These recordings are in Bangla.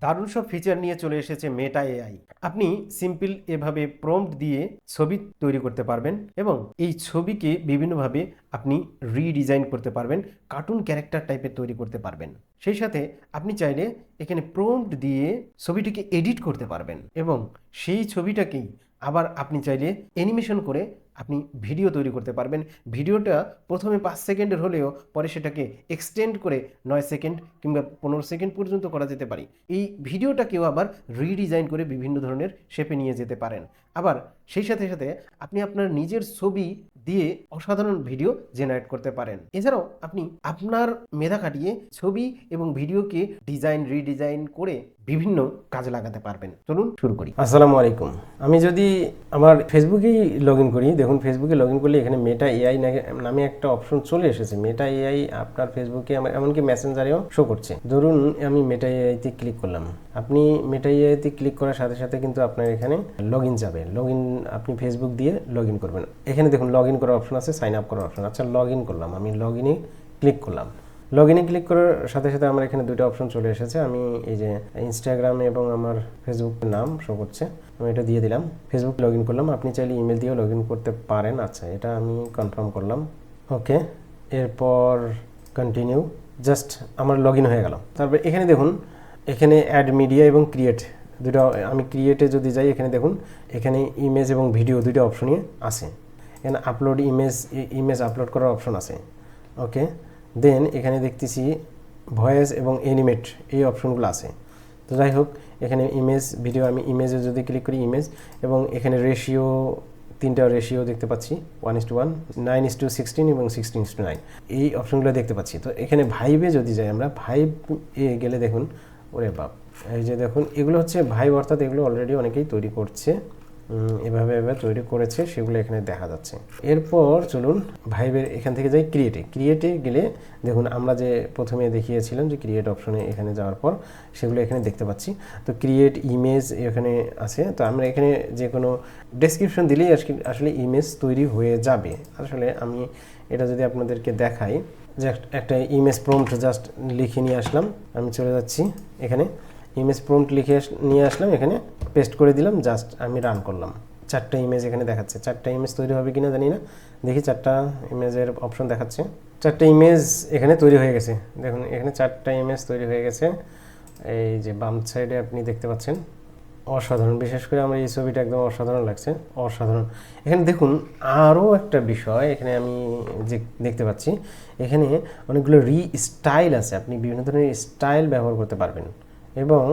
দারুণ সব ফিচার নিয়ে চলে এসেছে মেটা এআই আপনি সিম্পল এভাবে প্রম্পট দিয়ে ছবি তৈরি করতে পারবেন এবং এই ছবিকে বিভিন্নভাবে আপনি রিডিজাইন করতে পারবেন কার্টুন ক্যারেক্টার টাইপের তৈরি করতে পারবেন। সেই সাথে আপনি চাইলে এখানে প্রম্পট দিয়ে ছবিটিকে এডিট করতে পারবেন এবং সেই ছবিটাকেই আবার আপনি চাইলে অ্যানিমেশন করে আপনি ভিডিও তৈরি করতে পারবেন। ভিডিওটা প্রথমে পাঁচ সেকেন্ডের হলেও পরে সেটাকে এক্সটেন্ড করে নয় সেকেন্ড কিংবা পনেরো সেকেন্ড পর্যন্ত করা যেতে পারে। এই ভিডিওটাকেও আবার রিডিজাইন করে বিভিন্ন ধরনের শেপে নিয়ে যেতে পারেন। আবার সেই সাথে সাথে আপনি আপনার নিজের ছবি দিয়ে অসাধারণ ভিডিও জেনারেট করতে পারেন। এছাড়াও আপনি আপনার মেধা খাটিয়ে ছবি এবং ভিডিওকে ডিজাইন রিডিজাইন করে বিভিন্ন কাজে লাগাতে পারবেন। চলুন শুরু করি। আসসালামু আলাইকুম। আমি যদি আমার ফেসবুকেই লগ ইন করি, দেখুন ফেসবুকে লগ ইন করলে এখানে মেটা এআই নামে একটা অপশন চলে এসেছে। মেটা এআই আপনার ফেসবুকে আমার এমনকি মেসেঞ্জারেও শো করছে। ধরুন আমি মেটা এআইতে ক্লিক করলাম। আপনি মেটা এআইতে ক্লিক করার সাথে সাথে কিন্তু আপনার এখানে লগ ইন যাবে। লগ ইন আপনি ফেসবুক দিয়ে লগ ইন করবেন। এখানে দেখুন লগ ইন করার অপশন আছে সাইন আপ করার অপশন আচ্ছা লগ ইন করলাম। আমি লগ ইনে ক্লিক করলাম। লগ ইনে ক্লিক করার সাথে সাথে আমার এখানে দুটো অপশন চলে এসেছে। আমি এই যে ইনস্টাগ্রাম এবং আমার ফেসবুক নাম শো করছে, আমি এটা দিয়ে দিলাম। ফেসবুক লগ ইন করলাম। আপনি চাইলে ইমেল দিয়েও লগ ইন করতে পারেন। আচ্ছা এটা আমি কনফার্ম করলাম। ওকে এরপর কন্টিনিউ জাস্ট আমার লগ ইন হয়ে গেল। তারপর এখানে দেখুন, এখানে অ্যাড মিডিয়া এবং ক্রিয়েট দুটো, আমি ক্রিয়েটে যদি যাই, এখানে দেখুন, এখানে ইমেজ এবং ভিডিও দুটো অপশনই আছে। এখানে আপলোড ইমেজ ইমেজ আপলোড করার অপশন আছে। ওকে দেন এখানে দেখতেছি ভয়েস এবং অ্যানিমেট এই অপশনগুলো আছে। তো যাই হোক, এখানে ইমেজ ভিডিও আমি ইমেজে যদি ক্লিক করি ইমেজ এবং এখানে রেশিও তিনটা রেশিও দেখতে পাচ্ছি। One is to one nine is to sixteen এবং সিক্সটিন ইস টু নাইন এই অপশনগুলো দেখতে পাচ্ছি। তো এখানে ভাইবে যদি যাই আমরা ভাইব এ গেলে দেখুন, ওরে বাপ, এই যে দেখুন, এগুলো হচ্ছে ভাইব অর্থাৎ এগুলো অলরেডি অনেকেই তৈরি করছে। এভাবে এভাবে তৈরি করেছে, সেগুলো এখানে দেখা যাচ্ছে। এরপর চলুন ভাইবের এখান থেকে যাই ক্রিয়েটে ক্রিয়েটে গেলে দেখুন, আমরা যে প্রথমে দেখিয়েছিলাম যে ক্রিয়েট অপশনে এখানে যাওয়ার পর, সেগুলো এখানে দেখতে পাচ্ছি। তো ক্রিয়েট ইমেজ এখানে আছে। তো আমরা এখানে যে কোনো ডেসক্রিপশন দিলেই আসলে ইমেজ তৈরি হয়ে যাবে। আসলে আমি এটা যদি আপনাদেরকে দেখাই যে একটা ইমেজ প্রম্পট জাস্ট লিখে নিয়ে আসলাম। আমি চলে যাচ্ছি এখানে। ইমেজ প্রম্পট লিখে নিয়ে আসলাম, এখানে পেস্ট করে দিলাম জাস্ট আমি রান করলাম। চারটা ইমেজ এখানে দেখাচ্ছে। চারটা ইমেজ তৈরি হবে কিনা জানি না। দেখি চারটা ইমেজের অপশন দেখাচ্ছে। চারটা ইমেজ এখানে তৈরি হয়ে গেছে। দেখুন, এখানে চারটা ইমেজ তৈরি হয়ে গেছে। এই যে বাম সাইডে আপনি দেখতে পাচ্ছেন, অসাধারণ। বিশেষ করে আমার এই ছবিটা একদম অসাধারণ লাগছে। অসাধারণ। এখানে দেখুন, আরও একটা বিষয় এখানে আমি যে দেখতে পাচ্ছি, এখানে অনেকগুলো রি স্টাইল আছে। আপনি বিভিন্ন ধরনের স্টাইল ব্যবহার করতে পারবেন। এবং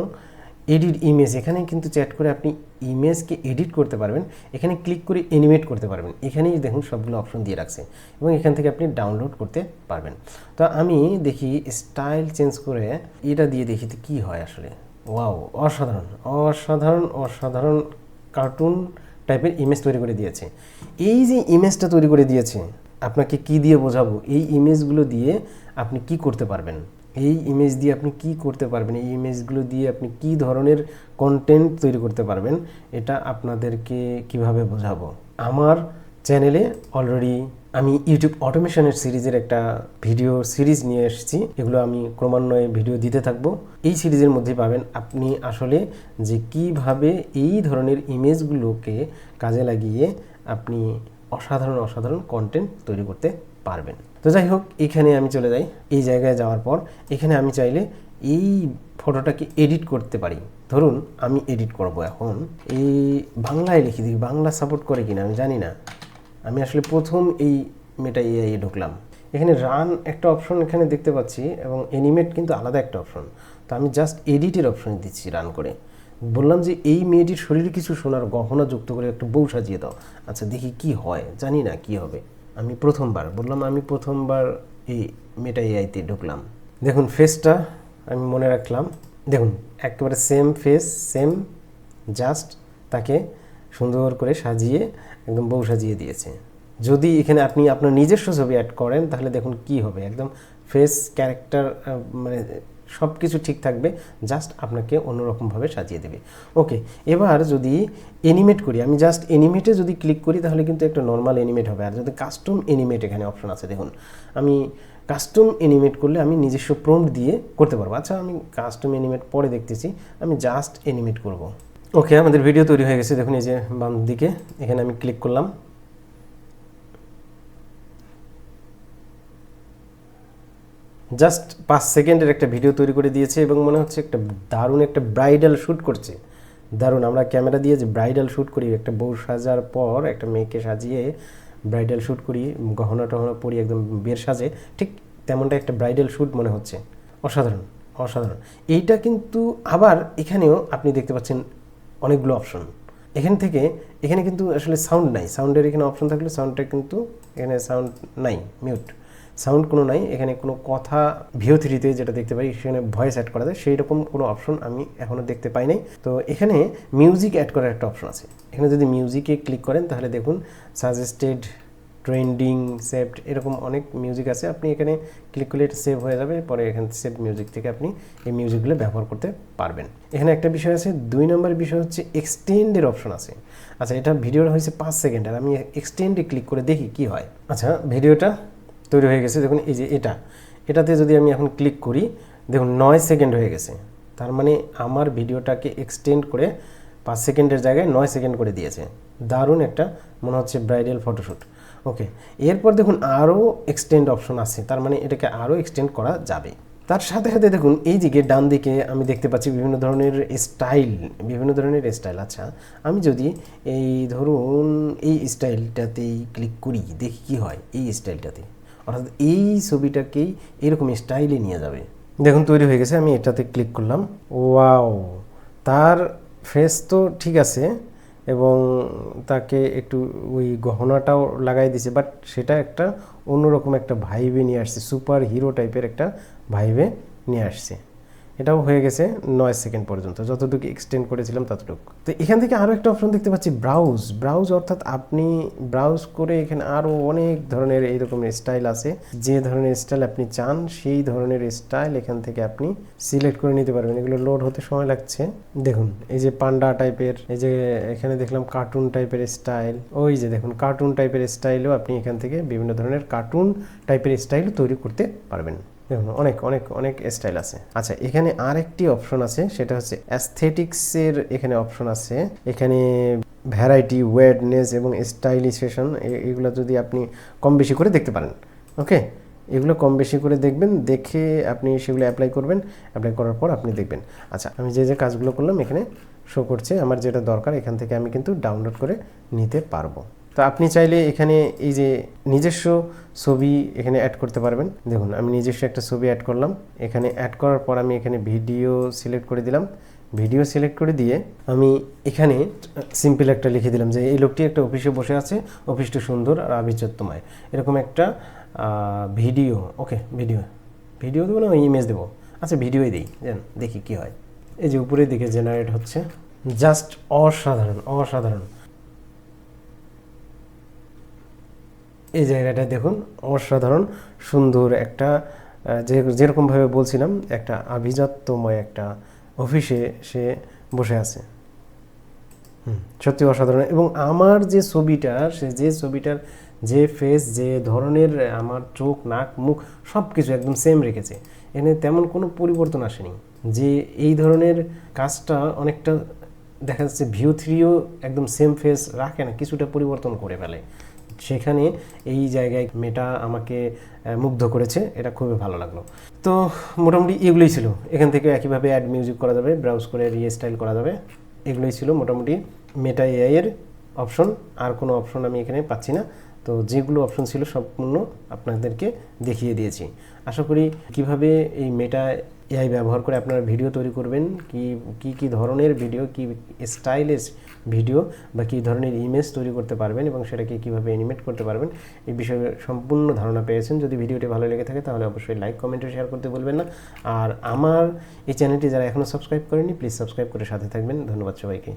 এডিট ইমেজ এখানে কিন্তু চ্যাট করে আপনি ইমেজকে এডিট করতে পারবেন। এখানে ক্লিক করে অ্যানিমেট করতে পারবেন। এখানেই দেখুন সবগুলো অপশন দিয়ে রাখছে এবং এখান থেকে আপনি ডাউনলোড করতে পারবেন। তো আমি দেখি স্টাইল চেঞ্জ করে এটা দিয়ে দেখি কী হয় আসলে। ওয়াও অসাধারণ অসাধারণ অসাধারণ কার্টুন টাইপের ইমেজ তৈরি করে দিয়েছে। এই যে ইমেজটা তৈরি করে দিয়েছে, আপনাকে কি দিয়ে বোঝাবো? এই ইমেজগুলো দিয়ে আপনি কি করতে পারবেন? এই ইমেজ দিয়ে আপনি কি করতে পারবেন? এই ইমেজগুলো দিয়ে আপনি কি ধরনের কন্টেন্ট তৈরি করতে পারবেন? এটা আপনাদেরকে কীভাবে বোঝাবো? আমার চ্যানেলে অলরেডি আমি ইউটিউব অটোমেশনের সিরিজের একটা ভিডিও সিরিজ নিয়ে এসেছি। এগুলো আমি ক্রমান্বয়ে ভিডিও দিতে থাকব। এই সিরিজের মধ্যে পাবেন আপনি আসলে যে কীভাবে এই ধরনের ইমেজগুলোকে কাজে লাগিয়ে আপনি অসাধারণ অসাধারণ কন্টেন্ট তৈরি করতে পারবেন। তো যাই হোক, এখানে আমি চলে যাই। এই জায়গায় যাওয়ার পর এখানে আমি চাইলে এই ফটোটাকে এডিট করতে পারি। ধরুন, আমি এডিট করব এখন। এই বাংলায় লিখি দিই, বাংলা সাপোর্ট করে কিনা আমি জানি না। আমি আসলে প্রথম এই মেটা এআই ঢুকলাম। এখানে রান একটা অপশন এখানে দেখতে পাচ্ছি এবং এনিমেট কিন্তু আলাদা একটা অপশন তো আমি জাস্ট এডিটের অপশন দিচ্ছি রান করে। বললাম যে এই মেয়েটির শরীরে কিছু সোনার গহনা যুক্ত করে একটা বউ সাজিয়ে দাও। আচ্ছা দেখি কি হয়? জানি না কি হবে। আমি প্রথমবার বললাম, আমি প্রথমবার এই মেটা এআইতে ঢুকলাম। দেখুন ফেসটা আমি মনে রাখলাম। দেখুন, একেবারে সেম ফেস সেম জাস্ট তাকে সুন্দর করে সাজিয়ে একদম বউ সাজিয়ে দিয়েছে। যদি এখানে আপনি আপনার নিজস্ব ছবি অ্যাড করেন, তাহলে দেখুন কি হবে। একদম ফেস ক্যারেক্টার মানে সব কিছু ঠিক থাকবে জাস্ট আপনাকে অন্যরকমভাবে সাজিয়ে দেবে। ওকে এবার যদি এনিমেট করি, আমি জাস্ট এনিমেটে যদি ক্লিক করি, তাহলে কিন্তু একটা নর্মাল এনিমেট হবে। আর যদি কাস্টম এনিমেট এখানে অপশন আছে, দেখুন, আমি কাস্টম অ্যানিমেট করলে আমি নিজস্ব প্রম্পট দিয়ে করতে পারব। আচ্ছা আমি কাস্টম অ্যানিমেট পরে দেখতেছি, আমি জাস্ট অ্যানিমেট করব। ওকে আমাদের ভিডিও তৈরি হয়ে গেছে। দেখুন, এই যে বাম দিকে এখানে আমি ক্লিক করলাম। জাস্ট পাঁচ সেকেন্ডের একটা ভিডিও তৈরি করে দিয়েছে এবং মনে হচ্ছে একটা দারুণ একটা ব্রাইডাল শ্যুট করছে। দারুণ, আমরা ক্যামেরা দিয়ে যে ব্রাইডাল শ্যুট করি, একটা বউ সাজার পর একটা মেয়েকে সাজিয়ে ব্রাইডাল শ্যুট করি, গহনা টহনা পরি, একদম বের সাজে, ঠিক তেমনটা একটা ব্রাইডাল শ্যুট মনে হচ্ছে। অসাধারণ অসাধারণ। এইটা কিন্তু আবার এখানেও আপনি দেখতে পাচ্ছেন অনেকগুলো অপশন। এখান থেকে, এখানে কিন্তু আসলে সাউন্ড নাই। সাউন্ডের এখানে অপশন থাকলে সাউন্ডটা কিন্তু, এখানে সাউন্ড নাই মিউট সাউন্ড কোনো নাই, এখানে কোনো কথা ভিও থ্রিতে যেটা দেখতে পাই, সেখানে ভয়েস অ্যাড করা যায় সেই রকম কোনো অপশন আমি এখনও দেখতে পাই নাই। তো এখানে মিউজিক অ্যাড করার একটা অপশন আছে। এখানে যদি মিউজিকে ক্লিক করেন, তাহলে দেখুন সাজেস্টেড ট্রেন্ডিং সেভড এরকম অনেক মিউজিক আছে। আপনি এখানে ক্লিক করলে এটা সেভ হয়ে যাবে, পরে এখানে সেভ মিউজিক থেকে আপনি এই মিউজিকগুলো ব্যবহার করতে পারবেন। এখানে একটা বিষয় আছে, দুই নম্বর বিষয় হচ্ছে এক্সটেন্ডের অপশন আছে। আচ্ছা এটা ভিডিওটা হয়েছে পাঁচ সেকেন্ড আর আমি এক্সটেন্ডে ক্লিক করে দেখি কি হয়। আচ্ছা ভিডিওটা তৈরি হয়ে গেছে। দেখুন, এই যে এটা, এটাতে যদি আমি এখন ক্লিক করি, দেখুন, নয় সেকেন্ড হয়ে গেছে। তার মানে আমার ভিডিওটাকে এক্সটেন্ড করে পাঁচ সেকেন্ডের জায়গায় নয় সেকেন্ড করে দিয়েছে। দারুণ একটা, মনে হচ্ছে ব্রাইডাল ফটোশ্যুট ওকে এরপর দেখুন আরও এক্সটেন্ড অপশন আছে। তার মানে এটাকে আরও এক্সটেন্ড করা যাবে। তার সাথে সাথে দেখুন, এই দিকে ডান দিকে আমি দেখতে পাচ্ছি বিভিন্ন ধরনের স্টাইল বিভিন্ন ধরনের স্টাইল আচ্ছা আমি যদি এই ধরুন, এই স্টাইলটাতেই ক্লিক করি, দেখি কি হয়, এই স্টাইলটাতে অর্থাৎ এই ছবিটাকেই এরকম স্টাইলে নিয়ে যাবে। দেখুন, তৈরি হয়ে গেছে। আমি এটাতে ক্লিক করলাম। ওয়াও! তার ফেস তো ঠিক আছে এবং তাকে একটু ওই গহনাটাও লাগাই দিছে, বাট সেটা একটা অন্যরকম একটা ভাইবে নিয়ে আসছে। সুপার হিরো টাইপের একটা ভাইবে নিয়ে আসছে। এটাও হয়ে গেছে নয় সেকেন্ড পর্যন্ত। যতটুকু এক্সটেন্ড করেছিলাম ততটুকু। তো এখান থেকে আরও একটা অপশন দেখতে পাচ্ছি ব্রাউজ ব্রাউজ অর্থাৎ আপনি ব্রাউজ করে এখানে আরও অনেক ধরনের এইরকম স্টাইল আছে। যে ধরনের স্টাইল আপনি চান, সেই ধরনের স্টাইল এখান থেকে আপনি সিলেক্ট করে নিতে পারবেন। এগুলো লোড হতে সময় লাগছে। দেখুন, এই যে পান্ডা টাইপের এই যে এখানে দেখলাম কার্টুন টাইপের স্টাইল ওই যে দেখুন কার্টুন টাইপের স্টাইলও আপনি এখান থেকে বিভিন্ন ধরনের কার্টুন টাইপের স্টাইল তৈরি করতে পারবেন। দেখুন, অনেক অনেক অনেক স্টাইল আছে। আচ্ছা এখানে আরেকটি অপশন আছে, সেটা হচ্ছে অ্যাস্থেটিক্সের এখানে অপশন আছে। এখানে ভ্যারাইটি ওয়েডনেস এবং স্টাইলিশেশন এগুলো যদি আপনি কম বেশি করে দেখতে পারেন ওকে এগুলো কম বেশি করে দেখবেন, দেখে আপনি সেগুলো অ্যাপ্লাই করবেন অ্যাপ্লাই করার পর আপনি দেখবেন। আচ্ছা আমি যে যে কাজগুলো করলাম, এখানে শো করছে, আমার যেটা দরকার, এখান থেকে আমি কিন্তু ডাউনলোড করে নিতে পারব। তো আপনি চাইলে এখানে এই যে নিজস্ব ছবি এখানে অ্যাড করতে পারবেন। দেখুন, আমি নিজস্ব একটা ছবি অ্যাড করলাম। এখানে অ্যাড করার পর আমি এখানে ভিডিও সিলেক্ট করে দিলাম। ভিডিও সিলেক্ট করে দিয়ে আমি এখানে সিম্পল একটা লিখে দিলাম যে, এই লোকটি একটা অফিসে বসে আছে। অফিসটি সুন্দর আর আভিজাত্যময়। এরকম একটা ভিডিও ওকে ভিডিও ভিডিও দেবো না ইমেজ দেবো। আচ্ছা ভিডিওই দিই জান দেখি কি হয়। এই যে উপরের দিকে জেনারেট হচ্ছে। জাস্ট অসাধারণ অসাধারণ। এই জায়গাটা দেখুন, অসাধারণ, সুন্দর একটা যে, যেরকমভাবে বলছিলাম, একটা আভিজাত্যময় একটা অফিসে সে বসে আছে। হুম, সত্যি অসাধারণ। এবং আমার যে ছবিটা, সে যে ছবিটার যে ফেস যে ধরনের আমার চোখ, নাক, মুখ সব কিছু একদম সেম রেখেছে। এখানে তেমন কোনো পরিবর্তন আসেনি। যে এই ধরনের কাজটা অনেকটা দেখা যাচ্ছে, ভিউ থ্রিও একদম সেম ফেস রাখে না, কিছুটা পরিবর্তন করে ফেলে। সেখানে এই জায়গায় মেয়েটা আমাকে মুগ্ধ করেছে, এটা খুবই ভালো লাগল। তো মোটামুটি এগুলোই ছিল। এখান থেকে একইভাবে অ্যাড মিউজিক করা যাবে ব্রাউজ করে রিস্টাইল করা যাবে। এগুলোই ছিল মোটামুটি। মেটা এআইয়ের অপশন আর কোনো অপশন আমি এখানে পাচ্ছি না। তো যেগুলো অপশন ছিল, সম্পূর্ণ আপনাদেরকে দেখিয়ে দিয়েছি। আশা করি কীভাবে এই মেটা এআই ব্যবহার করে আপনারা ভিডিও তৈরি করবেন, কি কি, কী ধরনের ভিডিও, কি স্টাইলিশ ভিডিও বা কী ধরনের ইমেজ তৈরি করতে পারবেন এবং সেটাকে কীভাবে অ্যানিমেট করতে পারবেন, এই বিষয়ে সম্পূর্ণ ধারণা পেয়েছেন। যদি ভিডিওটি ভালো লেগে থাকে তাহলে অবশ্যই লাইক কমেন্টে শেয়ার করতে বলবেন না। আর আমার এই চ্যানেলটি যারা এখনও সাবস্ক্রাইব করেনি প্লিজ সাবস্ক্রাইব করে সাথে থাকবেন। ধন্যবাদ সবাইকে।